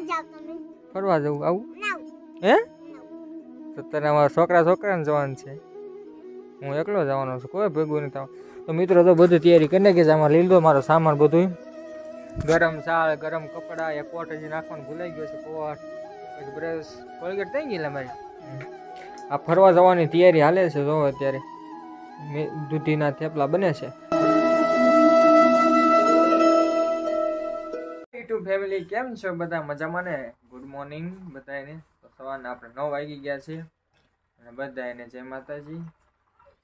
જાવ તમે. ફરવા જવું? આવું? હે? તો તને અમારા છોકરા છોકરાને જવાનું છે. હું એકલો જવાનો છું. કોઈ ભેગું નથી થવા તો મિત્રો તો બધું તૈયારી કરીને કે આમાં લીલો મારો સામાન બધું ગરમ શાળ ગરમ કપડાં એ કોટ હજી નાખવાનું ભૂલાઈ ગયો છે. કોટ પછી બ્રશ. કોલગેટ થઈ ગયેલા મારી. આ ફરવા જવાની તૈયારી હાલે છે જો અત્યારે. દૂધીના થેપલા બને છે. ફેમિલી કેમ છો બધા મજામાં ને? ગુડ મોર્નિંગ બધાને તો સવારના આપણે નવ વાગી ગયા છે અને બધાને જય માતાજી.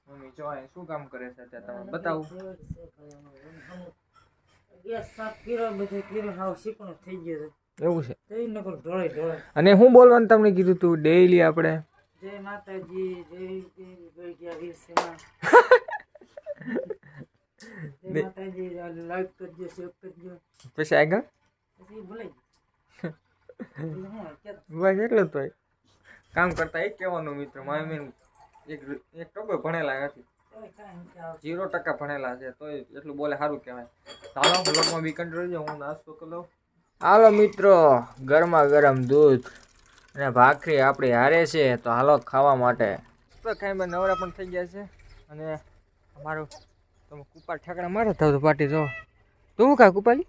મમ્મી જો અહીં શું કામ કરે છે અત્યારે તમે બતાવું. ગેસ સાફ કર્યો બધું કર્યું હાવ શીકણો થઈ ગયો છે. એવું છે. અને હું બોલવાનું તમને કીધું તું ડેઈલી આપણે. જય માતાજી જય ગયા દિવસમાં જય માતાજી લાઈક કરજો શેર કરજો. પછી આગળ? બસ એટલું તો કામ કરતા એક કહેવાનું મિત્ર મારી બેન એક એક ટકો ભણેલા નથી. ઝીરો ટકા ભણેલા છે તો એટલું બોલે સારું કહેવાય. ચાલો બ્લોગમાં બી કંટ્રોલ છે હું નાસ્તો કરી હાલો મિત્રો ગરમા ગરમ દૂધ અને ભાખરી આપણી હારે છે તો હાલો ખાવા માટે. તો ખાઈ મેં નવરા પણ થઈ ગયા છે. અને અમારું તમે કુપાર ઠેકડા મારે તો પાટી જો તું કા કુપાલી?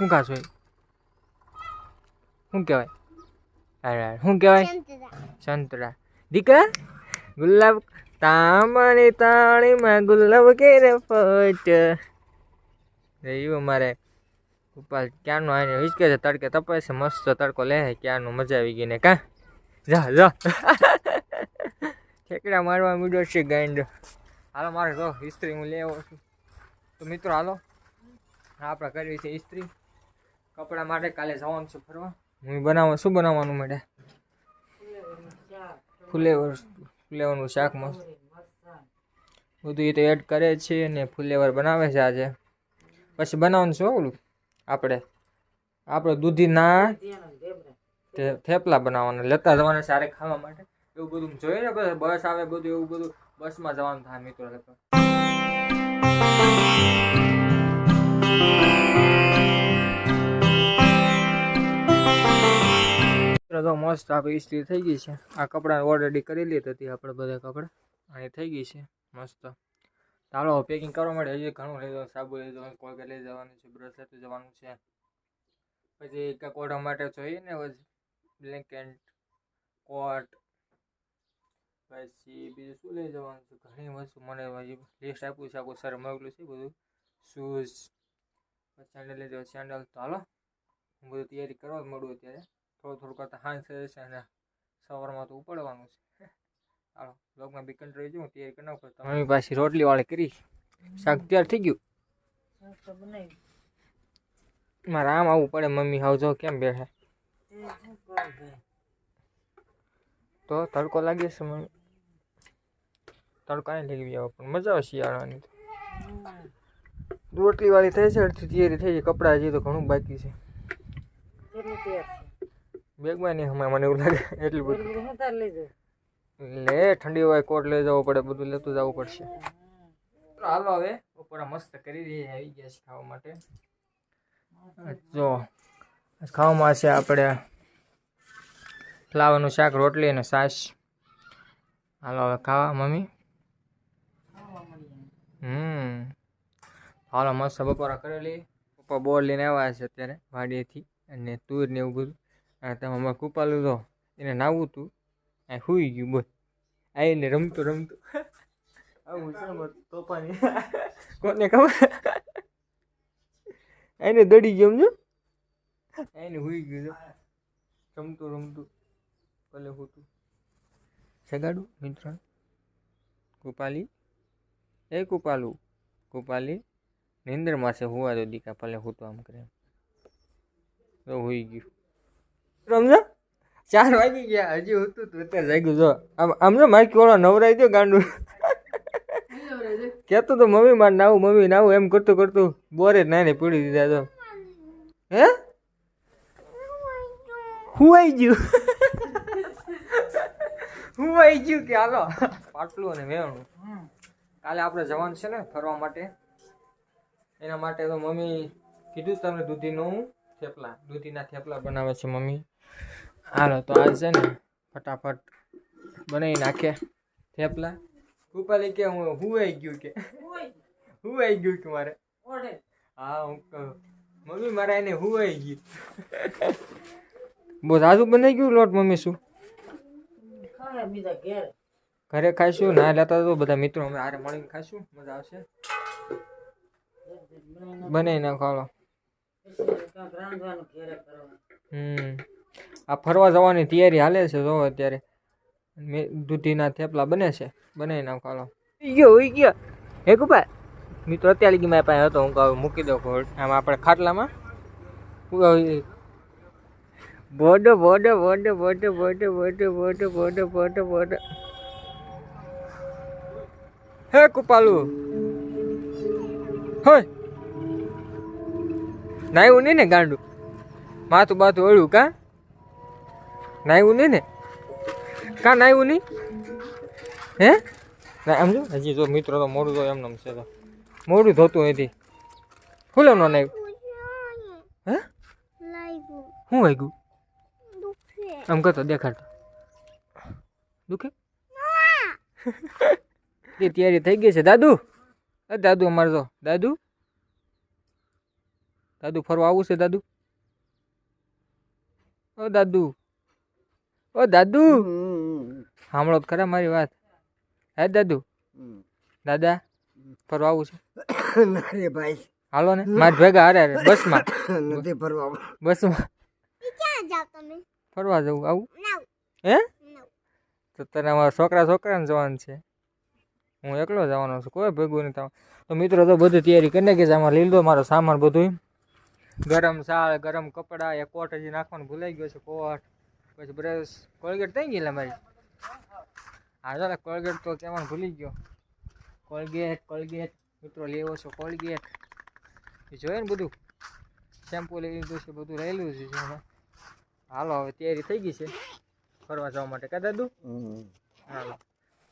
શું એ? શું કહેવાય? અરે શું કહેવાય? સંતરા. દીકરા, ગુલાબ તાંબાની તાણીમાં ગુલાબ કેરે ફોટ. એવું મારે ઉપાસ ક્યારનો આવીને હિચકે છે? તડકે તપે છે મસ્ત તડકો લે છે, ક્યારનો મજા આવી ગઈ ને કા? જા જા. ઠેકડા મારવા મીડો છે ગાંડો. હાલો, મારે જો ઇસ્ત્રી હું લેવો છું. તો મિત્રો, હાલો. આપણે કરવી છે ઇસ્ત્રી કપડાં માટે કાલે જવાનું છે ફરવા. હું બનાવવા શું બનાવવાનું મળે? ફુલેવર ફુલેવરનું શાક મસ્ત. બધું એ તો એડ કરે છે ને ફુલેવર બનાવે છે આજે. પછી બનાવવાનું છે ઓલું, આપણે. આપણે દૂધીના થેપલા બનાવવાના, લેતા જવાના સારે ખાવા માટે. એવું બધું જોઈએ ને બધા, બસ આવે બધું, એવું બધું. બસમાં જવાનું થાય મિત્રો મિત્રો તો મસ્ત આપણી ઇસ્ત્રી થઈ ગઈ છે. આ કપડાં ઓલરેડી કરી લીધી હતી આપણે બધા કપડાં. અને થઈ ગઈ છે. મસ્ત. ચાલો પેકિંગ કરવા માટે હજી ઘણું લઈ જવાનું, સાબુ લઈ જવાનું, કોલગેટ લઈ જવાનું છે બ્રશ લેતું જવાનું છે. પછી ઓઢવા માટે જોઈએ ને બ્લેન્કેટ કોટ પછી બીજું શું લઈ જવાનું છે? ઘણી વસ્તુ મને લિસ્ટ આપ્યું છે, આખું સર મોકલું છે બધું. શૂઝ પછી સેન્ડલ લઈ જવા સેન્ડલ તો હાલો, હું બધું તૈયારી કરવા મળું અત્યારે. થોડું થોડું કરતાં હાંસ છે અને સવારમાં તો ઉપડવાનું છે. હાલો બ્લોગમાં બી કંટ્રોલ હું તૈયારી કરી નાખું. મમ્મી પાછી રોટલી વાળી કરી. શાક તૈયાર થઈ ગયું. તો મારે આમ આવવું પડે, મમ્મી હાવ જો કેમ બેઠા તે તો તડકો લાગે છે મમ્મી તડકા નહીં લાગી આવે પણ મજા આવે શિયાળાની તો. રોટલી વાળી થઈ છે, અડધી તૈયારી થઈ છે, કપડાં હજી તો ઘણું બાકી છે. બેગમાં નહીં હમણાં મને એવું લાગે. એટલું બધું. લે ઠંડી હોય કોટ લઈ જવો પડે બધું લેતું જવું પડશે. હાલો હવે. બપોરા મસ્ત કરી દઈએ આવી ગયા છે ખાવા માટે. જો ખાવામાં છે આપણે ફ્લાવરનું શાક રોટલી અને છાશ. હાલો હવે ખાવા મમ્મી? હમ. હાલો મસ્ત બપોરા કરેલી. પપ્પા બોર લઈને આવ્યા છે અત્યારે વાડીએથી. અને તુર ને એવું બધું. અને તમે અમારે કૂપાલું તો એને નાવું હતું આ સુઈ ગયું બોલ. આવીને રમતું રમતું. આવું છે તોફાની. કોને ખબર? એને દડી ગયો સમજો. એને હુઈ ગયું રમતું રમતું. ભલે હોતું. સગાડું મિત્ર કુપાલી. એ કુપાલું. કુપાલી નિંદરમાં છે હોવા દો દીકા ભલે હોતું આમ કરે તો હુઈ ગયું. સમજો ચાર વાગી ગયા, હજી હતું તું, અત્યારે જાગ્યું, જો. આમ આમ જો, મારી કોળો નવરાઈ ગયો ગાંડું. કહેતો તો મમ્મી, મારે નાવું, મમ્મી, નાવું. એમ કરતું કરતું બોરે નાને પીડી દીધા તો હે? હું આવી ગયું? હું આવી ગયું કે હાલો? પાટલું અને વેણું. કાલે આપણે જવાનું છે ને, ફરવા માટે. એના માટે તો મમ્મી કીધું તમને દૂધીનું, થેપલા. દૂધીના થેપલા બનાવે છે મમ્મી. હાલો, તો આજ છે ને ફટાફટ બનાવી નાખે થેપલા. કૃપાલી કે હું હું આવી ગયું કે? હું આવી ગયું કે મારે? હા, હું મમ્મી, મારા એને હું આવી ગયું? બહુ સારું બનાવી ગયું લોટ, મમ્મી, શું? ઘરે ખાઈશું, ના લેતા તો બધા મિત્રો અમે હારે મળીને ખાઈશું. મજા આવશે. બનાવી નાખો, હાલો. હમ. આ ફરવા જવાની તૈયારી હાલે છે જો અત્યારે. મે દૂધીના થેપલા બને છે બનાવી નાખો હાલો. ગયો ઉઈ ગયો. હે કુપા મિત્રો અત્યારે લગી મારી પાસે હતો હું કહું મૂકી દો ઘોડ આમ આપણે ખાટલામાં. બોડો બોડો બોડો બોડો બોડો બોડો બોડો બોડો બોડો બોડો હે કુપાલુ. હોય નાયું નહીં ને ગાંડું? માથું બાથું ઓળ્યું કા? નાયું નહીં ને? કા નાયું નહીં? હે? ના, એમ જો, હજી જો મિત્રો તો મોડું તો એમને એમ છે તો. મોડું ધોતું નથી. ફૂલો નો નાયું હે? શું વાગ્યું? આમ કરતો દેખાડતો. દુખે? એ તૈયારી થઈ ગઈ છે. દાદુ? દાદુ અમારે જો દાદુ? દાદુ ફરવા આવું છે, દાદુ? ઓ દાદુ? ઓ દાદુ! સાંભળો તો ખરા મારી વાત. હે દાદુ? દાદા ફરવા આવું છે? અરે ભાઈ. હાલો ને મારે ભેગા હારે હારે બસમાં. નથી ફરવા બસમાં. જાવ તમે? ફરવા જવું આવું? નાવ હે? તો તને અમારા છોકરા છોકરાને જવાનું છે. હું એકલો જવાનો છું કોઈ ભેગું નથી થવા તો મિત્રો તો બધી તૈયારી કરીને કે છે આમાં લીધો મારો સામાન બધું ગરમ શાળ ગરમ કપડાં એ કોટ હજી નાખવાનું ભૂલાઈ ગયો છે કોટ. પછી બ્રશ કોલગેટ થઈ ગયેલા મારી. હા ચાલે કોલગેટ તો કહેવાનું ભૂલી ગયો. Colgate Colgate. મિત્રો લેવો છો કોલગેટ? એ જોઈએ ને બધું? શેમ્પુ લઈ લીધું છે બધું રહેલું છે હાલો હવે તૈયારી થઈ ગઈ છે ફરવા જવા માટે. કા દાદુ? હાલો.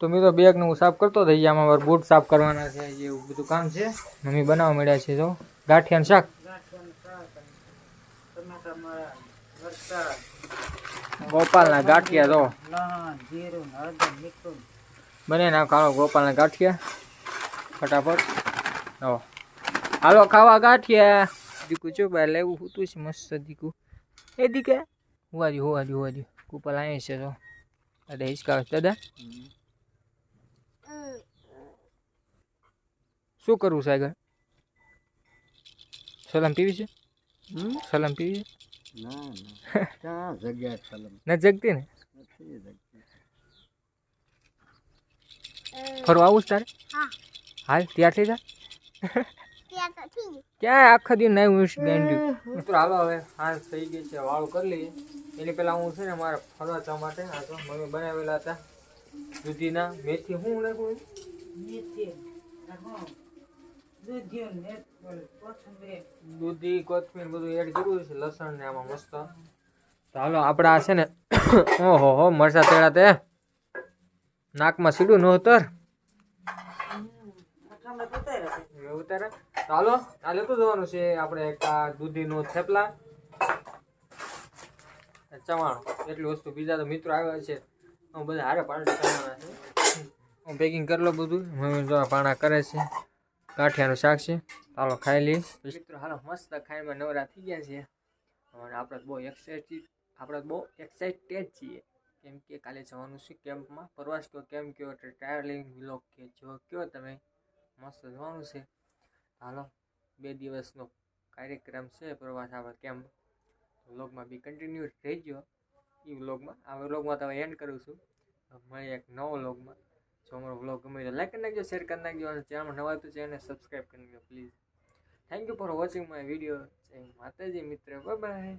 તો મિત્રો બેગ ને હું સાફ કરતો થઈ ગયા અમારે બૂટ સાફ કરવાના છે એવું બધું કામ છે. મમ્મી બનાવવા મળ્યા છે તો ગાંઠિયાનું શાક. ગોપાલના ગાંઠિયા જો. ને મીઠું બને નાખો ખાવા ગોપાલના ગાંઠિયા. ફટાફટ. હો હાલો ખાવા ગાંઠિયા. દીકું ચો ભાઈ લેવું હતું છે મસ્ત દીકું. એ દીકે. હોવા દો હુવા દો હુવા દો ગોપાલ અહીં છે તો દાદા. હિચકા. દાદા શું કરવું છે આગળ? સલામ પીવી છે? સલામ પીવી છે? ના ના. જગ્યા સલમ ન જગતી ને? ફરવા આવું તારે? હાલ તૈયાર થઈ જા. ક્યાં આખા દિન નહીં હું ગાંડ્યું મિત્રો હાલો હવે હાલ થઈ ગઈ છે વાળું કરી લઈએ. એની પહેલાં હું છે ને મારે ફરવા જવા માટે આ તો મમ્મી બનાવેલા હતા દૂધીના મેથી. શું નાખું મેથી ને હું દૂધિયું ને કોથમીર દૂધી કોથમીર. બધું એડ કર્યું છે લસણ ને આમાં મસ્ત. હાલો આપણે આ છે ને ઓહો હો મરસા તેડા તે નાકમાં સીડું ન ઉતર. ઉતારે તો હાલો આ લેતું જવાનું છે આપણે એક આ દૂધીનું થેપલા. ચવાણું એટલી વસ્તુ. બીજા તો મિત્રો આવ્યા છે. હું બધા હારે પાણી કરવાના છે. હું પેકિંગ કરી લો બધું. મમ્મી જો પાણા કરે છે. ગાંઠિયાનું શાક છે. ચાલો ખાઈ લઈએ. મિત્રો, હાલો, મસ્ત ખાઈમાં નવરા થઈ ગયા છે. અને આપણે બહુ એક્સાઇટેડ આપણે બહુ એક્સાઇટેડ છીએ. કેમ કે કાલે જવાનું છે કેમ્પમાં. પ્રવાસ કયો કેમ કયો ટ્રાવેલિંગ વ્લોગ કે જો કયો તમે? મસ્ત જવાનું છે. હાલો, બે દિવસનો કાર્યક્રમ છે પ્રવાસ આપણે કેમ્પ. વ્લોગમાં બી કન્ટિન્યુ રહેજો. એ વ્લોગમાં આ વ્લોગમાં તમે એન્ડ કરું છું. મળીએ એક નવો વ્લોગમાં જો અમારો વ્લોગ ગમે તો લાઈક કરી નાખજો શેર કરી નાખજો, અને ચેનલમાં નવા તો ચેનલને સબસ્ક્રાઈબ કરી નાખજો please thank you for watching my video જય માતાજી, મિત્ર. બાય